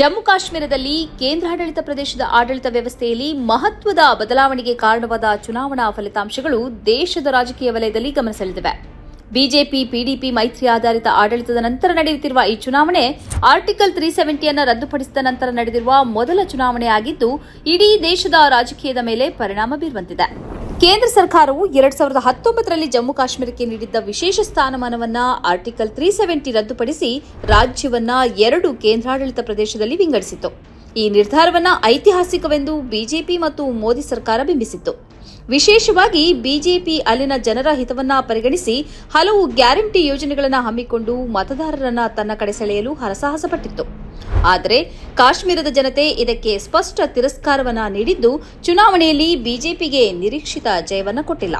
ಜಮ್ಮು ಕಾಶ್ಮೀರದಲ್ಲಿ ಕೇಂದ್ರಾಡಳಿತ ಪ್ರದೇಶದ ಆಡಳಿತ ವ್ಯವಸ್ಥೆಯಲ್ಲಿ ಮಹತ್ವದ ಬದಲಾವಣೆಗೆ ಕಾರಣವಾದ ಚುನಾವಣಾ ಫಲಿತಾಂಶಗಳು ದೇಶದ ರಾಜಕೀಯ ವಲಯದಲ್ಲಿ ಗಮನ ಸೆಳೆದಿವೆ. ಬಿಜೆಪಿ, ಪಿಡಿಪಿ ಮೈತ್ರಿ ಆಧಾರಿತ ಆಡಳಿತದ ನಂತರ ನಡೆಯುತ್ತಿರುವ ಈ ಚುನಾವಣೆ ಆರ್ಟಿಕಲ್ ತ್ರೀ ಸೆವೆಂಟಿಯನ್ನು ರದ್ದುಪಡಿಸಿದ ನಂತರ ನಡೆದಿರುವ ಮೊದಲ ಚುನಾವಣೆಯಾಗಿದ್ದು, ಇಡೀ ದೇಶದ ರಾಜಕೀಯದ ಮೇಲೆ ಪರಿಣಾಮ ಬೀರುವಂತಿದೆ. ಕೇಂದ್ರ ಸರ್ಕಾರವು ಎರಡ್ ಸಾವಿರದ ಹತ್ತೊಂಬತ್ತರಲ್ಲಿ ಜಮ್ಮು ಕಾಶ್ಮೀರಕ್ಕೆ ನೀಡಿದ್ದ ವಿಶೇಷ ಸ್ಥಾನಮಾನವನ್ನ ಆರ್ಟಿಕಲ್ ತ್ರೀ ಸೆವೆಂಟಿ ರದ್ದುಪಡಿಸಿ ರಾಜ್ಯವನ್ನ ಎರಡು ಕೇಂದ್ರಾಡಳಿತ ಪ್ರದೇಶದಲ್ಲಿ ವಿಂಗಡಿಸಿತು ಈ ನಿರ್ಧಾರವನ್ನ ಐತಿಹಾಸಿಕವೆಂದು ಬಿಜೆಪಿ ಮತ್ತು ಮೋದಿ ಸರ್ಕಾರ ಬಿಂಬಿಸಿತ್ತು. ವಿಶೇಷವಾಗಿ ಬಿಜೆಪಿ ಅಲ್ಲಿನ ಜನರ ಹಿತವನ್ನ ಪರಿಗಣಿಸಿ ಹಲವು ಗ್ಯಾರಂಟಿ ಯೋಜನೆಗಳನ್ನು ಹಮ್ಮಿಕೊಂಡು ಮತದಾರರನ್ನ ತನ್ನ ಕಡೆ ಸೆಳೆಯಲು ಹರಸಾಹಸಪಟ್ಟಿತ್ತು. ಆದರೆ ಕಾಶ್ಮೀರದ ಜನತೆ ಇದಕ್ಕೆ ಸ್ಪಷ್ಟ ತಿರಸ್ಕಾರವನ್ನ ನೀಡಿದ್ದು ಚುನಾವಣೆಯಲ್ಲಿ ಬಿಜೆಪಿಗೆ ನಿರೀಕ್ಷಿತ ಜಯವನ್ನು ಕೊಟ್ಟಿಲ್ಲ.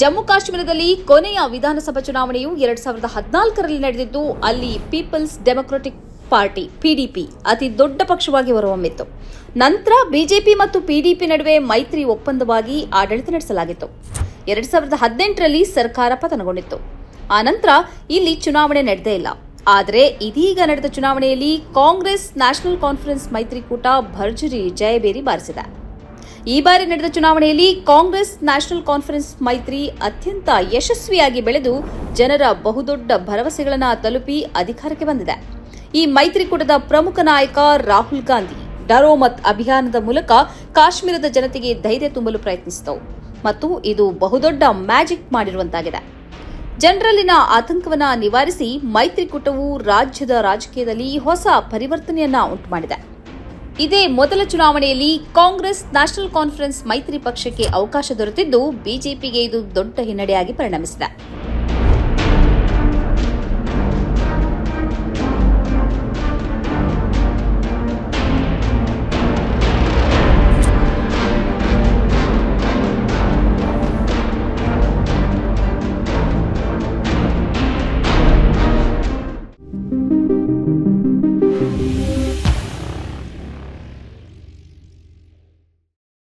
ಜಮ್ಮು ಕಾಶ್ಮೀರದಲ್ಲಿ ಕೊನೆಯ ವಿಧಾನಸಭಾ ಚುನಾವಣೆಯು ಎರಡ್ ಸಾವಿರದ ಹದಿನಾಲ್ಕರಲ್ಲಿ ನಡೆದಿದ್ದು, ಅಲ್ಲಿ ಪೀಪಲ್ಸ್ ಡೆಮೊಕ್ರೆಟಿಕ್ ಪಾರ್ಟಿ ಪಿಡಿಪಿ ಅತಿ ದೊಡ್ಡ ಪಕ್ಷವಾಗಿ ಹೊರಹೊಮ್ಮಿತ್ತು. ನಂತರ ಬಿಜೆಪಿ ಮತ್ತು ಪಿಡಿಪಿ ನಡುವೆ ಮೈತ್ರಿ ಒಪ್ಪಂದವಾಗಿ ಆಡಳಿತ ನಡೆಸಲಾಗಿತ್ತು. ಎರಡ್ ಸಾವಿರದ ಹದಿನೆಂಟರಲ್ಲಿ ಸರ್ಕಾರ ಪತನಗೊಂಡಿತ್ತು. ಆನಂತರ ಇಲ್ಲಿ ಚುನಾವಣೆ ನಡೆದೇ ಇಲ್ಲ. ಆದರೆ ಇದೀಗ ನಡೆದ ಚುನಾವಣೆಯಲ್ಲಿ ಕಾಂಗ್ರೆಸ್ ನ್ಯಾಷನಲ್ ಕಾನ್ಫರೆನ್ಸ್ ಮೈತ್ರಿಕೂಟ ಭರ್ಜರಿ ಜಯಬೇರಿ ಬಾರಿಸಿದೆ. ಈ ಬಾರಿ ನಡೆದ ಚುನಾವಣೆಯಲ್ಲಿ ಕಾಂಗ್ರೆಸ್ ನ್ಯಾಷನಲ್ ಕಾನ್ಫರೆನ್ಸ್ ಮೈತ್ರಿ ಅತ್ಯಂತ ಯಶಸ್ವಿಯಾಗಿ ಬೆಳೆದು ಜನರ ಬಹುದೊಡ್ಡ ಭರವಸೆಗಳನ್ನು ತಲುಪಿ ಅಧಿಕಾರಕ್ಕೆ ಬಂದಿದೆ. ಈ ಮೈತ್ರಿಕೂಟದ ಪ್ರಮುಖ ನಾಯಕ ರಾಹುಲ್ ಗಾಂಧಿ ಡರೋ ಮತ್ ಅಭಿಯಾನದ ಮೂಲಕ ಕಾಶ್ಮೀರದ ಜನತೆಗೆ ಧೈರ್ಯ ತುಂಬಲು ಪ್ರಯತ್ನಿಸಿದವು. ಮತ್ತು ಇದು ಬಹುದೊಡ್ಡ ಮ್ಯಾಜಿಕ್ ಮಾಡಿರುವಂತಾಗಿದೆ. ಜನರಲ್ಲಿನ ಆತಂಕವನ್ನು ನಿವಾರಿಸಿ ಮೈತ್ರಿಕೂಟವು ರಾಜ್ಯದ ರಾಜಕೀಯದಲ್ಲಿ ಹೊಸ ಪರಿವರ್ತನೆಯನ್ನ ಉಂಟುಮಾಡಿದೆ. ಇದೇ ಮೊದಲ ಚುನಾವಣೆಯಲ್ಲಿ ಕಾಂಗ್ರೆಸ್ ನ್ಯಾಷನಲ್ ಕಾನ್ಫರೆನ್ಸ್ ಮೈತ್ರಿ ಪಕ್ಷಕ್ಕೆ ಅವಕಾಶ ದೊರೆತಿದ್ದು, ಬಿಜೆಪಿಗೆ ಇದು ದೊಡ್ಡ ಹಿನ್ನಡೆಯಾಗಿ ಪರಿಣಮಿಸಿದೆ.